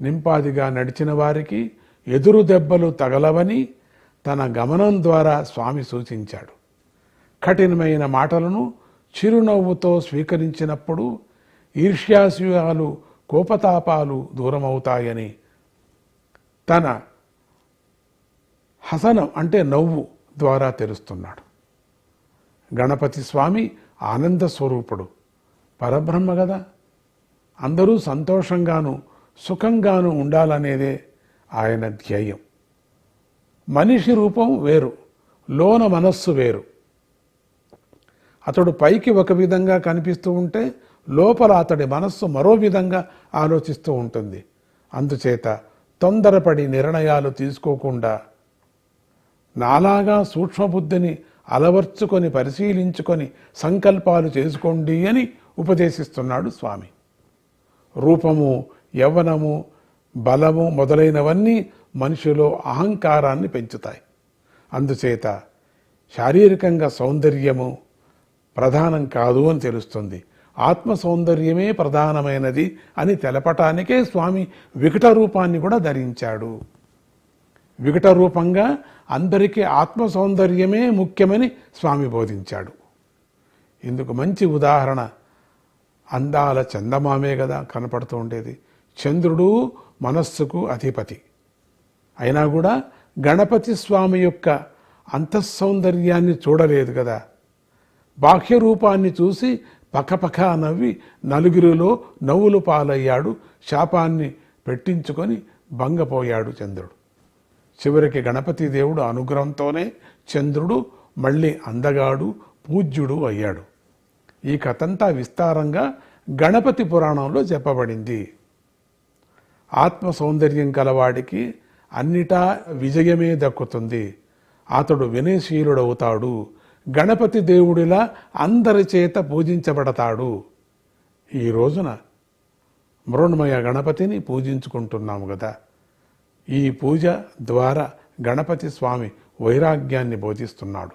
నింపాదిగా నడిచిన వారికి ఎదురు దెబ్బలు తగలవని తన గమనం ద్వారా స్వామి సూచించాడు. కఠినమైన మాటలను చిరునవ్వుతో స్వీకరించినప్పుడు ఈర్ష్యాశయాలు కోపతాపాలు దూరమవుతాయని తన హసనం అంటే నవ్వు ద్వారా తెలుస్తున్నాడు. గణపతి స్వామి ఆనంద స్వరూపుడు పరబ్రహ్మ కదా అందరూ సంతోషంగాను సుఖంగాను ఉండాలనేదే ఆయన ధ్యేయం. మనిషి రూపం వేరు లోన మనస్సు వేరు. అతడు పైకి ఒక విధంగా కనిపిస్తూ ఉంటే లోపల అతడి మనస్సు మరో విధంగా ఆలోచిస్తూ ఉంటుంది. అందుచేత తొందరపడి నిర్ణయాలు తీసుకోకుండా నాలాగా సూక్ష్మబుద్ధిని అలవర్చుకొని పరిశీలించుకొని సంకల్పాలు చేసుకోండి అని ఉపదేశిస్తున్నాడు స్వామి. రూపము యవ్వనము బలము మొదలైనవన్నీ మనిషిలో అహంకారాన్ని పెంచుతాయి. అందుచేత శారీరకంగా సౌందర్యము ప్రధానం కాదు అని తెలుస్తుంది. ఆత్మ సౌందర్యమే ప్రధానమైనది అని తెలపటానికే స్వామి వికట రూపాన్ని కూడా ధరించాడు. వికట రూపంగా అందరికీ ఆత్మ సౌందర్యమే ముఖ్యమని స్వామి బోధించాడు. ఇందుకు మంచి ఉదాహరణ అందాల చందమామే కదా కనపడుతూ ఉండేది. చంద్రుడు మనస్సుకు అధిపతి. అయినా కూడా గణపతి స్వామి యొక్క అంతఃసౌందర్యాన్ని చూడలేదు కదా. బాహ్య రూపాన్ని చూసి పకపక నవ్వి నలుగురిలో నవ్వులు పాలయ్యాడు శాపాన్ని పెట్టించుకొని భంగపోయాడు చంద్రుడు. చివరికి గణపతి దేవుడు అనుగ్రహంతోనే చంద్రుడు మళ్ళీ అందగాడు పూజ్యుడు అయ్యాడు. ఈ కథంతా విస్తారంగా గణపతి పురాణంలో చెప్పబడింది. ఆత్మ సౌందర్యం కలవాడికి అన్నిటా విజయమే దక్కుతుంది. అతడు వినయశీలుడవుతాడు. గణపతి దేవుడిలా అందరి చేత పూజించబడతాడు. ఈ రోజున మృణ్మయ గణపతిని పూజించుకుంటున్నాము కదా ఈ పూజ ద్వారా గణపతి స్వామి వైరాగ్యాన్ని బోధిస్తున్నాడు.